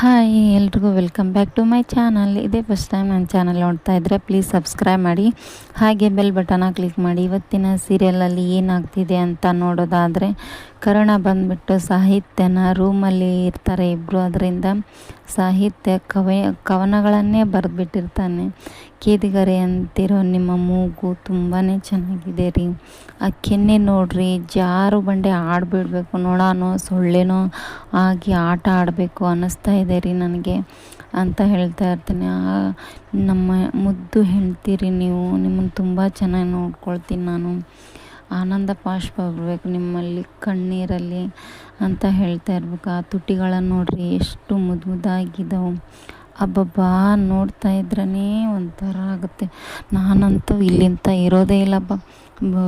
Hi, ಎಲ್ರಿಗೂ welcome back to my channel. ಇದೇ first time ನನ್ನ ಚಾನಲ್ ನೋಡ್ತಾ ಇದ್ದರೆ ಪ್ಲೀಸ್ ಸಬ್ಸ್ಕ್ರೈಬ್ ಮಾಡಿ. ಹಾಗೆ ಬೆಲ್ ಬಟನ್ನ ಕ್ಲಿಕ್ ಮಾಡಿ. ಇವತ್ತಿನ ಸೀರಿಯಲಲ್ಲಿ ಏನಾಗ್ತಿದೆ ಅಂತ ನೋಡೋದಾದರೆ ಕರ್ಣ ಬಂದ್ಬಿಟ್ಟು ಸಾಹಿತ್ಯನ ರೂಮಲ್ಲಿ ಇರ್ತಾರೆ ಇಬ್ಬರು ಅದರಿಂದ ಸಾಹಿತ್ಯ ಕವ, ಕವನಗಳನ್ನೇ ಬರೆದ್ಬಿಟ್ಟಿರ್ತಾನೆ. ಕೇದಿಗರೆ ಅಂತಿರೋ ನಿಮ್ಮ ಮೂಗು ತುಂಬಾ ಚೆನ್ನಾಗಿದೆ ರೀ. ಆ ಕೆನ್ನೆ ನೋಡ್ರಿ, ಜಾರು ಬಂಡೆ ಆಡಿಬಿಡ್ಬೇಕು. ನೋಡೋನೋ ಸೊಳ್ಳೆನೋ ಆಗಿ ಆಟ ಆಡಬೇಕು ಅನ್ನಿಸ್ತಾ ಇದೆ ರೀ ನನಗೆ ಅಂತ ಹೇಳ್ತಾ ಇರ್ತೀನಿ. ನಮ್ಮ ಮುದ್ದು ಹೇಳ್ತೀರಿ ನೀವು. ನಿಮ್ಮನ್ನು ತುಂಬ ಚೆನ್ನಾಗಿ ನೋಡ್ಕೊಳ್ತೀನಿ ನಾನು. ಆನಂದ ಪಾಶ್ಪ ಬರಬೇಕು ನಿಮ್ಮಲ್ಲಿ ಕಣ್ಣೀರಲ್ಲಿ ಅಂತ ಹೇಳ್ತಾ ಇರ್ಬೇಕು. ಆ ತುಟಿಗಳನ್ನು ನೋಡಿರಿ ಎಷ್ಟು ಮುದ್ದು ಮುದ್ದಾಗಿದ್ದಾವೆ ಅಬ್ಬಬ್ಬಾ, ನೋಡ್ತಾ ಇದ್ರೇ ಒಂಥರ ಆಗುತ್ತೆ. ನಾನಂತೂ ಇಲ್ಲಿಂತ ಇರೋದೇ ಇಲ್ಲಪ್ಪ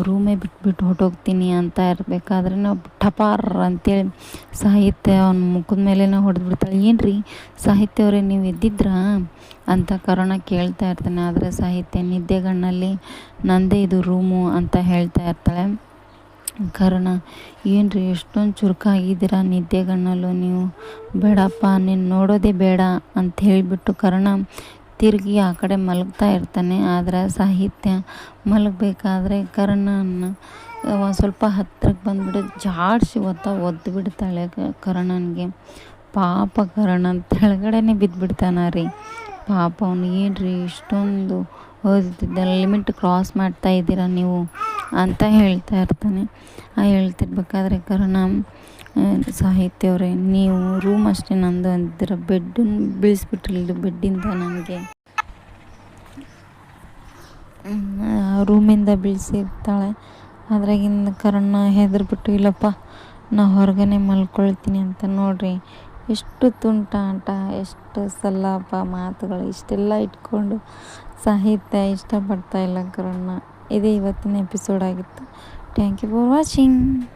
ರೂಮೇ ಬಿಟ್ಬಿಟ್ಟು ಹೊರ್ಟೋಗ್ತೀನಿ ಅಂತ ಇರಬೇಕಾದ್ರೆ ನಾವು ಟಪಾರ್ ಅಂತೇಳಿ ಸಾಹಿತ್ಯ ಅವ್ನ ಮುಖದ ಮೇಲೇ ಹೊಡೆದು ಬಿಡ್ತಾಳೆ ಏನು ರೀ ಸಾಹಿತ್ಯ ಅವರೇ ನೀವು ಎದ್ದಿದ್ರಾ? ಅಂತ ಕರೋಣ ಕೇಳ್ತಾ ಇರ್ತಾನೆ. ಆದರೆ ಸಾಹಿತ್ಯ ನಿದ್ದೆಗಣ್ಣಲ್ಲಿ ನಂದೇ ಇದು ರೂಮು ಅಂತ ಹೇಳ್ತಾ ಇರ್ತಾಳೆ. ಕಾರಣ ಏನು ರೀ ಎಷ್ಟೊಂದು ಚುರುಕಾಗಿದ್ದೀರಾ ನಿದ್ದೆಗಣ್ಣಲ್ಲೂ ನೀವು? ಬೇಡಪ್ಪ, ನೀನು ನೋಡೋದೇ ಬೇಡ ಅಂತ ಹೇಳಿಬಿಟ್ಟು ಕಾರಣ ತಿರುಗಿ ಆ ಕಡೆ ಮಲಗ್ತಾ ಇರ್ತಾನೆ. ಆದರೆ ಸಾಹಿತ್ಯ ಮಲಗಬೇಕಾದ್ರೆ ಕರ್ಣನ ಒಂದು ಸ್ವಲ್ಪ ಹತ್ತಿರಕ್ಕೆ ಬಂದುಬಿಟ್ಟು ಜಾಡಿಸಿ ಒತ್ತ ಒದ್ದು ಬಿಡ್ತಾಳೆ ಕರ್ಣನಿಗೆ. ಪಾಪ ಕರ್ಣ ತೆಳಗಡೆನೆ ಬಿದ್ದುಬಿಡ್ತಾನ ರೀ. ಪಾಪ ಅವ್ನು ಏನು ರೀ ಇಷ್ಟೊಂದು ಲಿಮಿಟ್ ಕ್ರಾಸ್ ಮಾಡ್ತಾ ಇದ್ದೀರಾ ನೀವು ಅಂತ ಹೇಳ್ತಾ ಇರ್ತಾನೆ. ಆ ಹೇಳ್ತಿರ್ಬೇಕಾದ್ರೆ ಕರ್ಣ ಸಾಹಿತ್ಯವರೇ ನೀವು ರೂಮ್ ಅಷ್ಟೇ ನಂದು ಅಂದಿರ ಬೆಡ್ಡನ್ನು ಬೀಳಿಸ್ಬಿಟ್ರಿ ಬೆಡ್ಡಿಂದ ನನಗೆ. ರೂಮಿಂದ ಬೀಳಿಸಿರ್ತಾಳೆ. ಅದ್ರಾಗಿಂದ ಕರ್ಣ ಹೆದರ್ಬಿಟ್ಟು, ಇಲ್ಲಪ್ಪ, ನಾ ಹೊರಗನೆ ಮಲ್ಕೊಳ್ತೀನಿ ಅಂತ ನೋಡ್ರಿ. ಎಷ್ಟು ತುಂಟಾಟ ಎಷ್ಟು ಸಲ್ಲಾಪ ಮಾತುಗಳು, ಇಷ್ಟೆಲ್ಲ ಇಟ್ಕೊಂಡು ಸಾಹಿತ್ಯ ಇಷ್ಟಪಡ್ತಾ ಇಲ್ಲ ಕರ್ಣ. ಇದೇ ಇವತ್ತಿನ ಎಪಿಸೋಡ್ ಆಗಿತ್ತು. Thank you for watching